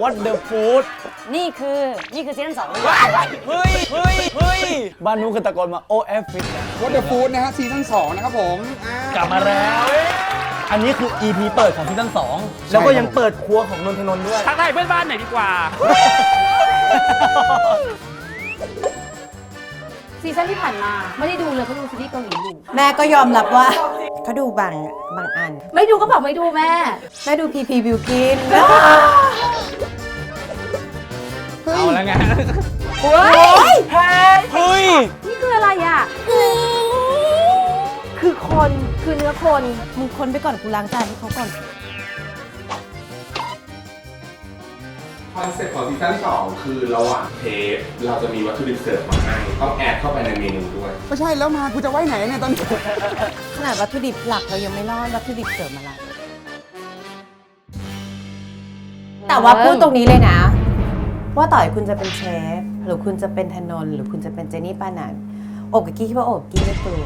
What the food นี่คือนี่คือซีซั่นสองเฮ้ยเฮ้ยเฮ้ยบ้านนู้นคือตะโกนมาโอเอฟฟิตวอเตอร์ฟู้ดนะฮะซีซั่น2นะครับผมอ่ากลับมาแล้ว อันนี้คือ EP เปิดของซีซั่น2แล้วก็ยังเปิดครัวของนนทนนท์ด้วยทักทายเพื่อนบ้านหน่อยดีกว่า ซีซั่นที่ผ่านมาไม่ได้ดูเลยเขาดูซีรีส์เกาหลีอยู่แม่ก็ยอมรับว่าเขาดูบางบางอัน ไม่ดูก็บอกไม่ดูแม่ แม่ดูพีพีบิวกินเอา แล้วไงเฮ้ยเฮ้ย นี่คืออะไรอะ คือคนคือเนื้อคน มึงคนไปก่อนกูล้างจานให้เขาก่อน คอนเซ็ปต์ของซีซั่น2คือระหว่างเทปเราจะมีวัตถุดิบเสิร์ฟมาให้ต้องแอดเข้าไปในเมนูด้วย ไม่ใช่แล้วมากูจะไว้ไหนเนี่ยตอนนี้ขนาดวัตถุดิบหลักเรายังไม่รอดวัตถุดิบเสริมมาละแต่ว่าพูดตรงนี้เลยนะ ว่าต่อยคุณจะเป็นเชฟหรือคุณจะเป็นธนนท์หรือคุณจะเป็นเจนี่ปานันโอบกับกี้คิดว่าโอบกี้ไม่กลัว